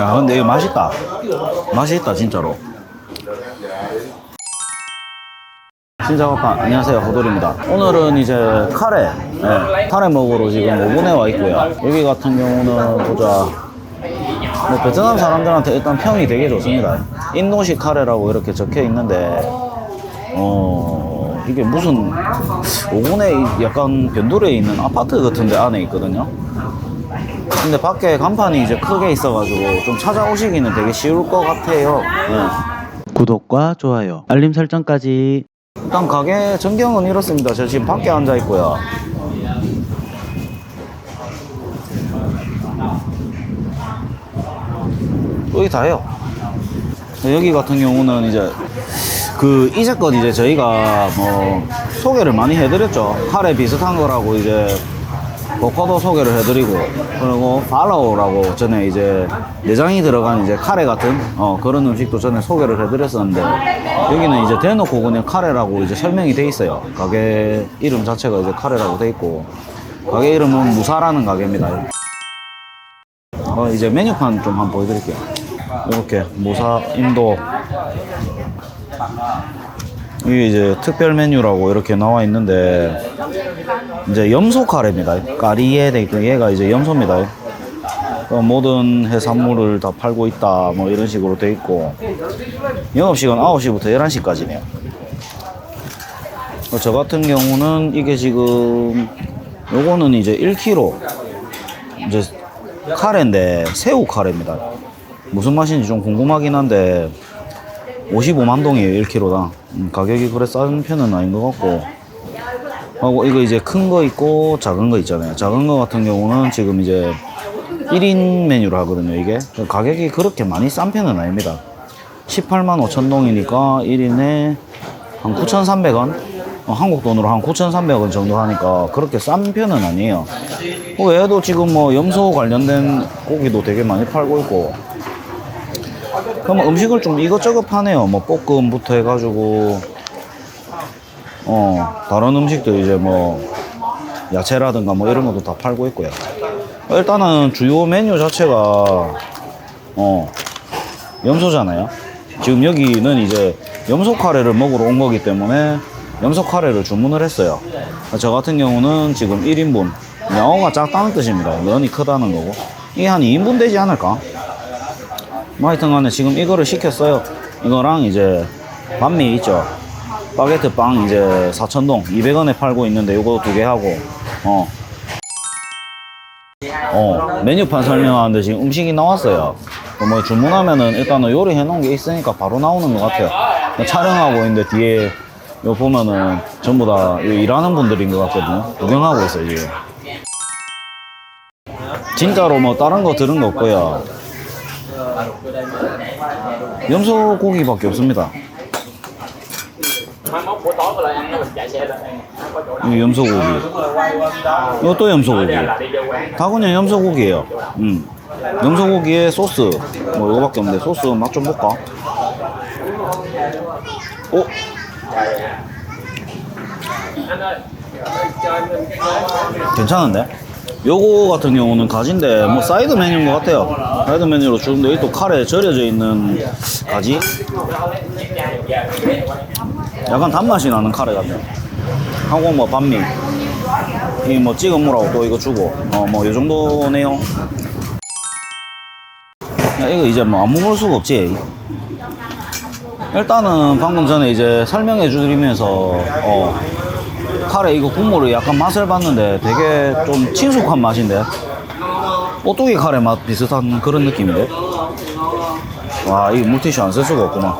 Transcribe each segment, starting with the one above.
야 근데 이거 맛있다. 맛이 있다 진짜로. 신작업판 안녕하세요 호돌입니다. 오늘은 이제 카레 네, 카레 먹으러 지금 5분에 와 있고요. 여기 같은 경우는 보자. 뭐 베트남 사람들한테 일단 평이 되게 좋습니다. 인도식 카레라고 이렇게 적혀 있는데 어 이게 무슨 5분에 약간 변두리에 있는 아파트 같은 데 안에 있거든요 근데 밖에 간판이 이제 크게 있어가지고 좀 찾아오시기는 되게 쉬울 것 같아요. 네. 구독과 좋아요, 알림 설정까지. 일단 가게 전경은 이렇습니다. 저 지금 밖에 앉아 있고요. 여기 다예요. 여기 같은 경우는 이제 그 이제껏 이제 저희가 뭐 소개를 많이 해드렸죠. 카레 비슷한 거라고 이제 버커도 소개를 해드리고 그리고 팔로우라고 전에 이제 내장이 들어간 이제 카레 같은 어, 그런 음식도 전에 소개를 해드렸었는데 여기는 이제 대놓고 그냥 카레라고 이제 설명이 돼 있어요. 가게 이름 자체가 이제 카레라고 돼 있고 가게 이름은 무사라는 가게입니다. 어, 이제 메뉴판 좀 한번 보여드릴게요. 이렇게 무사 인도. 이게 이제 특별 메뉴라고 이렇게 나와 있는데 이제 염소 카레입니다. 까리에 돼 있고 얘가 이제 염소입니다. 어, 모든 해산물을 다 팔고 있다 뭐 이런 식으로 돼 있고 영업시간 9시부터 11시까지네요. 어, 저 같은 경우는 이게 지금 요거는 이제 1kg 이제 카레인데 새우 카레입니다. 무슨 맛인지 좀 궁금하긴 한데 55만 동이에요 1kg당 음, 가격이 그래 싼 편은 아닌 것 같고 하고 이거 이제 큰 거 있고 작은 거 있잖아요. 작은 거 같은 경우는 지금 이제 1인 메뉴로 하거든요 이게. 가격이 그렇게 많이 싼 편은 아닙니다. 18만 5천 동이니까 1인에 한 9,300원? 어, 한국 돈으로 한 9,300원 정도 하니까 그렇게 싼 편은 아니에요. 그 외에도 지금 뭐 염소 관련된 고기도 되게 많이 팔고 있고. 그럼 음식을 좀 이것저것 파네요. 뭐 볶음부터 해가지고 어 다른 음식도 이제 뭐 야채라든가 뭐 이런 것도 다 팔고 있고요. 일단은 주요 메뉴 자체가 어 염소잖아요. 지금 여기는 이제 염소 카레를 먹으러 온 거기 때문에 염소 카레를 주문을 했어요. 저 같은 경우는 지금 1인분 양어가 작다는 뜻입니다. 면이 크다는 거고 이게 한 2인분 되지 않을까? 뭐 하여튼 간에 지금 이거를 시켰어요. 이거랑 이제 반미 있죠. 바게트 빵 이제 4,000동 200원에 팔고 있는데 요거 두 개 하고 어. 어, 메뉴판 설명하는데 지금 음식이 나왔어요. 뭐 주문하면은 일단은 요리해 놓은 게 있으니까 바로 나오는 것 같아요. 뭐 촬영하고 있는데 뒤에 요 보면은 전부 다 일하는 분들인 것 같거든요. 구경하고 있어요, 지금. 진짜로 뭐 다른 거 들은 거 없고요. 염소 고기밖에 없습니다. 이 염소 고기. 이것도 염소 고기. 다 그냥 염소 고기예요. 음. 염소 고기에 소스. 뭐 이거밖에 없는데 소스 맛 좀 볼까? 오. 괜찮은데? 요거 같은 경우는 가지인데 뭐 사이드 메뉴인 것 같아요 사이드 메뉴로 주는데 여기 또 카레 절여져 있는 가지 약간 단맛이 나는 카레 같네요 하고 뭐 반미. 이 뭐 찍어 무라고 또 이거 주고. 어뭐요 정도네요. 야, 이거 이제 뭐 안 먹을 수가 없지. 일단은 방금 전에 이제 설명해 주드리면서 어 카레 이거 국물을 약간 맛을 봤는데 되게 좀 친숙한 맛인데? 오뚜기 카레 맛 비슷한 그런 느낌인데? 와 이 물티슈 안 쓸 수가 없구만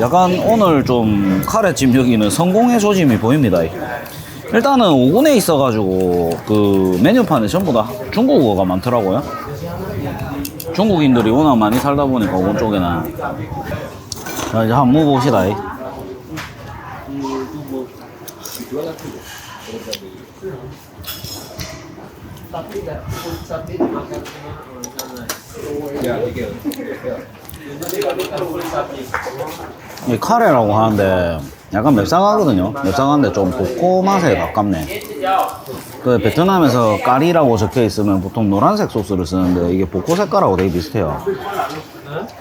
약간 오늘 좀 카레집 여기는 성공의 조짐이 보입니다. 일단은 5군에 있어가지고 그 메뉴판에 전부 다 중국어가 많더라고요. 중국인들이 워낙 많이 살다 보니까 오건 쪽에는. 자 이제 한번 먹어봅시다 이. 이 카레라고 하는데 약간 맵상하거든요. 맵상한데 좀 복고 맛에 가깝네. 그 베트남에서 까리라고 적혀 있으면 보통 노란색 소스를 쓰는데 이게 복고 색깔하고 되게 비슷해요.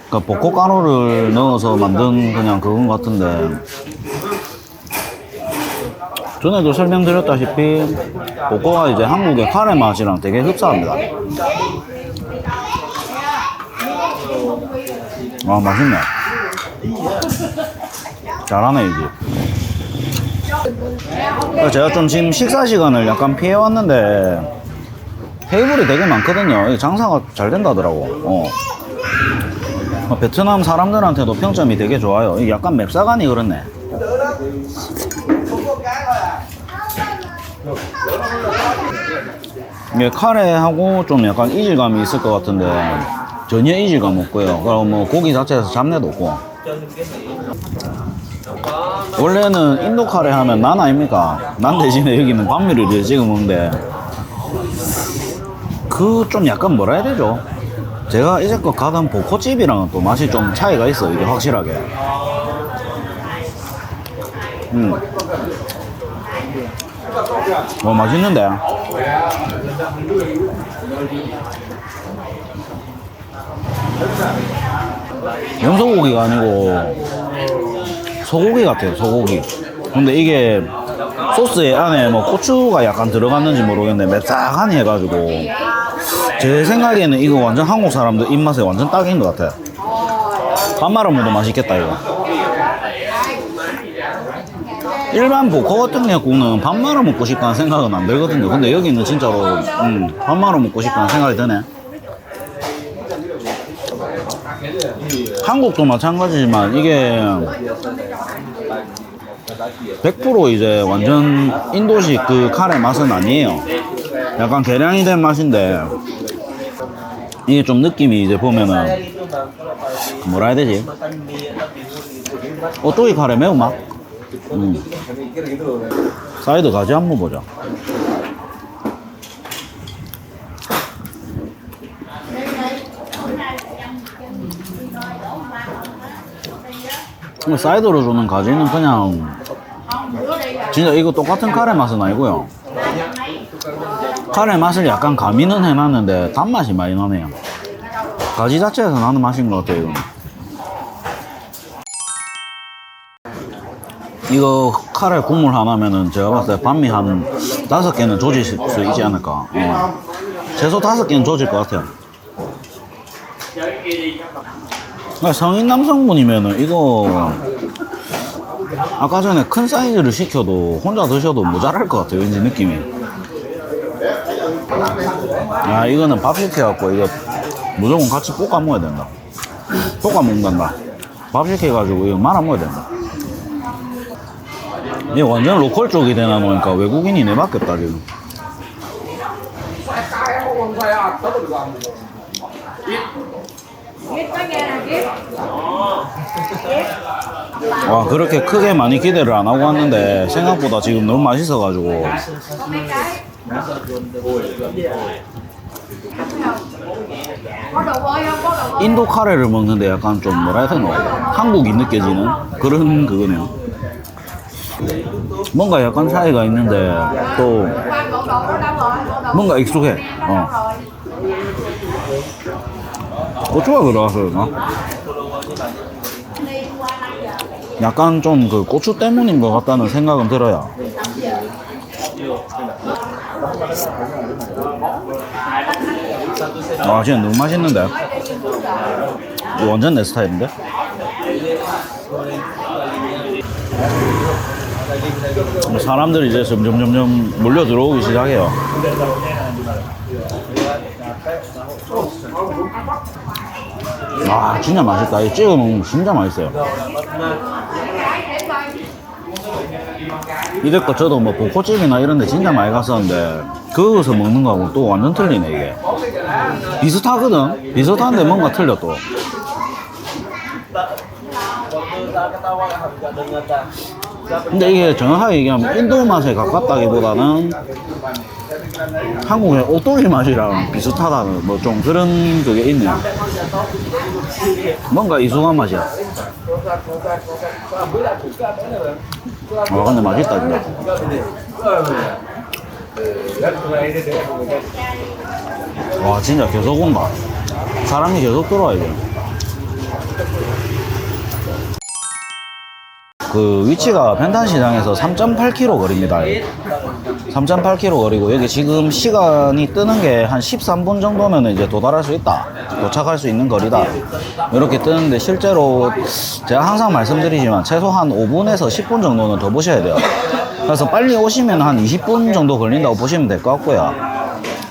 그러니까 복고 가루를 넣어서 만든 그냥 그건 같은데 전에도 설명드렸다시피 복고가 이제 한국의 카레 맛이랑 되게 흡사합니다. 아 맛있네. 잘하네 이제. 어, 제가 좀 지금 식사 시간을 약간 피해 왔는데 테이블이 되게 많거든요. 장사가 잘 된다더라고. 어. 어, 베트남 사람들한테도 평점이 되게 좋아요. 약간 맵사간이 그렇네. 이게 카레하고 좀 약간 이질감이 있을 것 같은데 전혀 이질감 없고요. 그럼 뭐 고기 자체에서 잡내도 없고. 원래는 인도 카레 하면 난 아닙니까? 난 대신에 여기는 반미를 이제 찍어 먹는데 그 좀 약간 뭐라 해야 되죠? 제가 이제껏 가던 보코집이랑은 또 맛이 좀 차이가 있어 이게 확실하게. 음. 뭐 맛있는데? 염소고기가 아니고 소고기 같아요 소고기. 근데 이게 소스에 안에 뭐 고추가 약간 들어갔는지 모르겠는데 맵싹하니 해가지고 제 생각에는 이거 완전 한국 사람들 입맛에 완전 딱인 것 같아 밥 말아 먹어도 맛있겠다 이거. 일반 보코 같은 경우는 밥 말아 먹고 싶다는 생각은 안 들거든요. 근데 여기는 진짜로 음, 밥 말아 먹고 싶다는 생각이 드네 한국도 마찬가지지만 이게 100% 이제 완전 인도식 그 카레 맛은 아니에요. 약간 계량이 된 맛인데 이게 좀 느낌이 이제 보면은 뭐라 해야 되지? 어, 쪼이 카레 매운맛? 음. 사이드 가지 한번 보자. 사이드로 주는 가지는 그냥 진짜 이거 똑같은 카레 맛은 아니고요. 카레 맛을 약간 가미는 해놨는데 단맛이 많이 나네요. 가지 자체에서 나는 맛인 것 같아요. 이거는. 이거 카레 국물 하나면은 제가 봤을 때 반미 한 다섯 개는 조질 수 있지 않을까. 어. 최소 다섯 개는 조질 것 같아요. 성인 남성분이면은 이거 아까 전에 큰 사이즈를 시켜도 혼자 드셔도 모자랄 것 같아요 왠지 느낌이. 아 이거는 밥 시켜갖고 이거 무조건 같이 볶아 먹어야 된다. 볶아 먹는단다. 밥 시켜가지고 이거 말아 먹어야 된다. 이게 완전 로컬 쪽이 되나 보니까 외국인이 없다 지금 와 그렇게 크게 많이 기대를 안 하고 왔는데 생각보다 지금 너무 맛있어가지고. 인도 카레를 먹는데 약간 좀 뭐라 해야 되나? 한국이 느껴지는 그런 그거네요. 뭔가 약간 차이가 있는데 또 뭔가 익숙해. 어. 고추가 들어가서? 약간 좀 그 고추 때문인 것 같다는 생각은 들어요. 아, 진짜 너무 맛있는데? 이거 완전 내 스타일인데? 사람들이 이제 점점 점점 몰려 들어오기 시작해요. 아, 진짜 맛있다. 이 찍어 먹으면 진짜 맛있어요. 이래껏 저도 뭐 볶음집이나 이런 데 진짜 많이 갔었는데 거기서 먹는 거하고 또 완전 틀리네 이게 비슷하거든 비슷한데 뭔가 틀려 또 근데 이게 정확하게 얘기하면 인도 맛에 가깝다기보다는 한국의 오뚜기 맛이랑 비슷하다는 뭐 좀 그런 그게 있네요. 뭔가 이상한 맛이야. 아 근데 맛있다 진짜. 와 진짜 계속 온다. 사람이 계속 들어와 이게. 그 위치가 펜탄 시장에서 3.8km 거리입니다. 3.8km 거리고 여기 지금 시간이 뜨는 게 한 13분 정도면 이제 도달할 수 있다. 도착할 수 있는 거리다. 이렇게 뜨는데 실제로 제가 항상 말씀드리지만 최소한 5분에서 10분 정도는 더 보셔야 돼요. 그래서 빨리 오시면 한 20분 정도 걸린다고 보시면 될 것 같고요.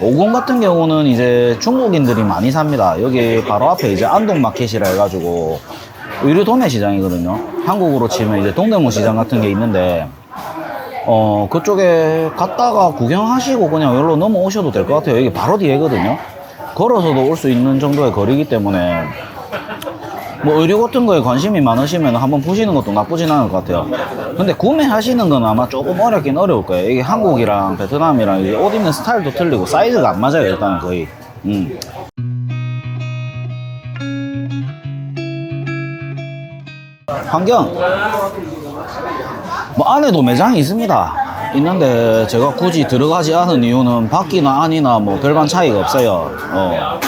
오공 같은 경우는 이제 중국인들이 많이 삽니다. 여기 바로 앞에 이제 안동마켓이라 해가지고 의류 도매 시장이거든요. 한국으로 치면 이제 동대문 시장 같은 게 있는데 어 그쪽에 갔다가 구경하시고 그냥 여기로 넘어오셔도 될 것 같아요. 여기 바로 뒤에거든요. 걸어서도 올 수 있는 정도의 거리이기 때문에 뭐 의류 같은 거에 관심이 많으시면 한번 보시는 것도 나쁘진 않을 것 같아요. 근데 구매하시는 건 아마 조금 어렵긴 어려울 거예요. 이게 한국이랑 베트남이랑 이제 옷 입는 스타일도 틀리고 사이즈가 안 맞아요. 일단은 거의. 음. 환경 뭐 안에도 매장이 있습니다. 있는데 제가 굳이 들어가지 않은 이유는 밖이나 안이나 뭐 별반 차이가 없어요. 어.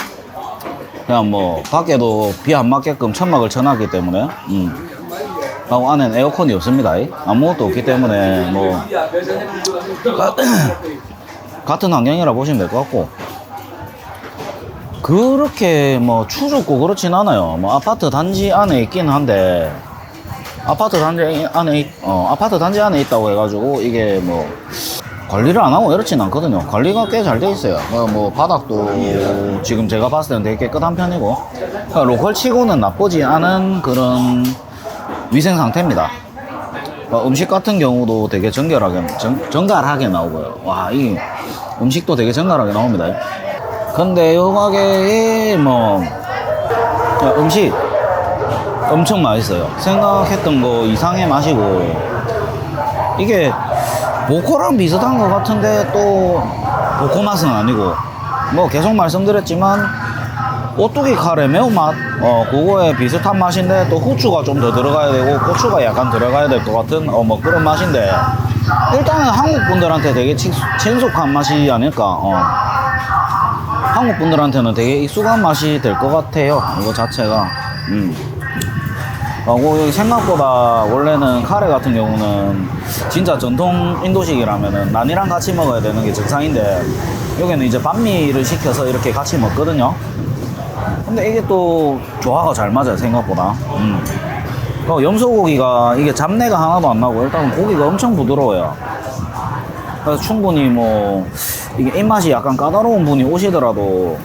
그냥 뭐 밖에도 비 안 맞게끔 천막을 쳐놨기 때문에 음. 하고 안에는 에어컨이 없습니다. 아무것도 없기 때문에 뭐 가- 같은 환경이라 보시면 될 것 같고 그렇게 뭐 추잡고 그렇진 않아요. 뭐 아파트 단지 안에 있긴 한데 아파트 단지 안에 있- 어, 아파트 단지 안에 있다고 해가지고 이게 뭐 관리를 안 하고 이렇진 않거든요. 관리가 꽤 잘 돼 있어요. 어, 뭐 바닥도 지금 제가 봤을 때는 되게 깨끗한 편이고 그러니까 로컬 치고는 나쁘지 않은 그런 위생 상태입니다. 어, 음식 같은 경우도 되게 정결하게 정, 정갈하게 나오고요. 와, 이 음식도 되게 정갈하게 나옵니다. 근데 요 가게에 뭐 야, 음식 엄청 맛있어요. 생각했던 거 이상의 맛이고. 이게 보코랑 비슷한 것 같은데 또 보코 맛은 아니고. 뭐 계속 말씀드렸지만 오뚜기 카레 매운맛 어 그거에 비슷한 맛인데 또 후추가 좀 더 들어가야 되고 고추가 약간 들어가야 될 것 같은 어 뭐 그런 맛인데. 일단은 한국 분들한테 되게 친- 친숙한 맛이 아닐까 어. 한국 분들한테는 되게 익숙한 맛이 될 것 같아요. 이거 자체가. 음. 여기 생각보다 원래는 카레 같은 경우는 진짜 전통 인도식이라면은 난이랑 같이 먹어야 되는 게 정상인데 여기는 이제 반미를 시켜서 이렇게 같이 먹거든요. 근데 이게 또 조화가 잘 맞아요 생각보다. 음. 그 염소고기가 이게 잡내가 하나도 안 나고 일단 고기가 엄청 부드러워요. 그래서 충분히 뭐 이게 입맛이 약간 까다로운 분이 오시더라도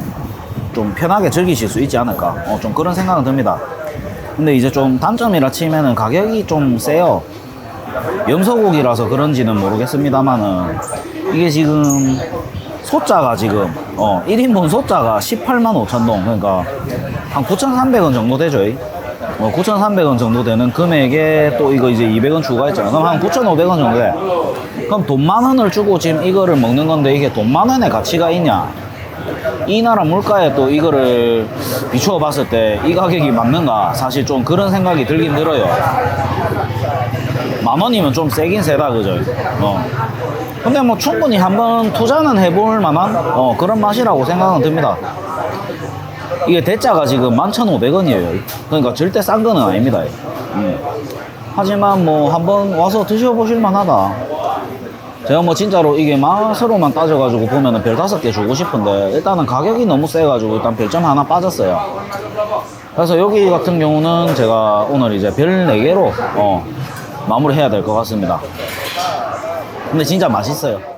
좀 편하게 즐기실 수 있지 않을까. 어, 좀 그런 생각은 듭니다. 근데 이제 좀 단점이라 치면은 가격이 좀 세요. 염소고기라서 그런지는 모르겠습니다만은 이게 지금 소자가 지금 어 1인분 소자가 18만 5천 동 그러니까 한 9,300원 정도 되죠. 이. 어 9,300원 정도 되는 금액에 또 이거 이제 200원 추가했잖아. 그럼 한 9,500원 정도 돼. 그럼 돈 만 원을 주고 지금 이거를 먹는 건데 이게 돈 만 원의 가치가 있냐? 이 나라 물가에 또 이거를 비추어 봤을 때 이 가격이 맞는가? 사실 좀 그런 생각이 들긴 들어요. 만 원이면 좀 세긴 세다 그죠? 어. 근데 뭐 충분히 한번 투자는 해볼 만한 어, 그런 맛이라고 생각은 듭니다. 이게 대짜가 지금 11,500원이에요. 그러니까 절대 싼 거는 아닙니다. 음. 하지만 뭐 한번 와서 드셔보실 만하다 제가 뭐 진짜로 이게 맛으로만 따져가지고 보면은 별 다섯 개 주고 싶은데 일단은 가격이 너무 세가지고 일단 별점 하나 빠졌어요. 그래서 여기 같은 경우는 제가 오늘 이제 별 네개로 어, 마무리 해야 될 것 같습니다. 근데 진짜 맛있어요.